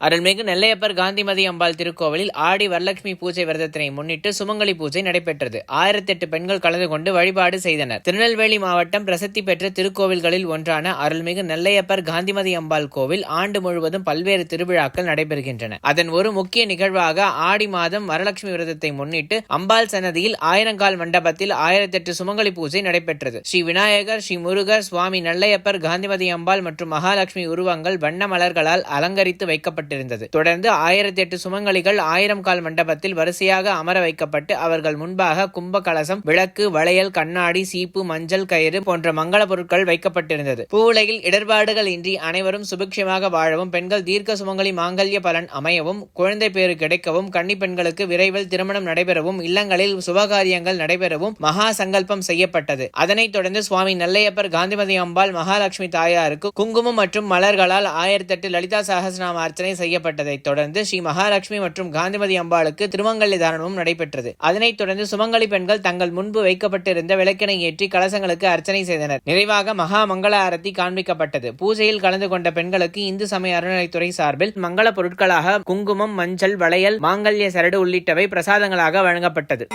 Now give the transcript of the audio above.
அருள்மிகு நெல்லையப்பர் காந்திமதி அம்பாள் திருக்கோவிலில் ஆடி வரலட்சுமி பூஜை விரதத்தினை முன்னிட்டு சுமங்கலி பூஜை நடைபெற்றது. ஆயிரத்தி எட்டு பெண்கள் கலந்து கொண்டு வழிபாடு செய்தனர். திருநெல்வேலி மாவட்டம் பிரசித்தி பெற்ற திருக்கோவில்களில் ஒன்றான அருள்மிகு நெல்லையப்பர் காந்திமதி அம்பாள் கோவில் ஆண்டு முழுவதும் பல்வேறு திருவிழாக்கள் நடைபெறுகின்றன. அதன் ஒரு முக்கிய நிகழ்வாக ஆடி மாதம் வரலட்சுமி விரதத்தை முன்னிட்டு அம்பாள் சன்னதியில் ஆயிரங்கால் மண்டபத்தில் ஆயிரத்தி எட்டு சுமங்கலி பூஜை நடைபெற்றது. ஸ்ரீ விநாயகர் ஸ்ரீ முருகர் சுவாமி நெல்லையப்பர் காந்திமதி அம்பாள் மற்றும் மகாலட்சுமி உருவங்கள் வண்ண மலர்களால் அலங்கரித்து வைக்கப்பட்டிருந்தது தொடர்ந்து ஆயிரத்தி எட்டு சுமங்கலிகள் ஆயிரம் கால் மண்டபத்தில் வரிசையாக அமர வைக்கப்பட்டு அவர்கள் முன்பாக கும்ப கலசம் விளக்கு வளையல் கண்ணாடி சீப்பு மஞ்சள் கயிறு போன்ற மங்கள பொருட்கள் வைக்கப்பட்டிருந்தது. பூவுலகில் இடர்பாடுகள் இன்றி அனைவரும் சுபிக்ஷமாக வாழவும் பெண்கள் தீர்க்க சுமங்கலி மாங்கல்ய பலன் அமையவும் குழந்தை பேறு கிடைக்கவும் கன்னி பெண்களுக்கு விரைவில் திருமணம் நடைபெறவும் இல்லங்களில் சுபகாரியங்கள் நடைபெறவும் மகா சங்கல்பம் செய்யப்பட்டது. அதனைத் தொடர்ந்து சுவாமி நெல்லையப்பர் காந்திமதி அம்பாள் மகாலட்சுமி தாயாருக்கு குங்குமம் மற்றும் மலர்களால் ஆயிரத்தெட்டு லலிதா சகசநாம அர்ச்சனை செய்யப்பட்டதைத் தொடர்ந்து ஸ்ரீ மகாலட்சுமி மற்றும் காந்திமதி அம்பாளுக்கு திருமங்கல்ய தாரணமும் நடைபெற்றது. அதனைத் தொடர்ந்து சுமங்கலி பெண்கள் தங்கள் முன்பு வைக்கப்பட்டிருந்த விளக்கினை ஏற்றி கலசங்களுக்கு அர்ச்சனை செய்தனர். நிறைவாக மகா மங்கள ஆரத்தி காண்பிக்கப்பட்டது. பூஜையில் கலந்து கொண்ட பெண்களுக்கு இந்து சமய அறநிலைத்துறை சார்பில் மங்கள பொருட்களாக குங்குமம் மஞ்சள் வளையல் மாங்கல்ய சரடு உள்ளிட்டவை பிரசாதங்களாக வழங்கப்பட்டது.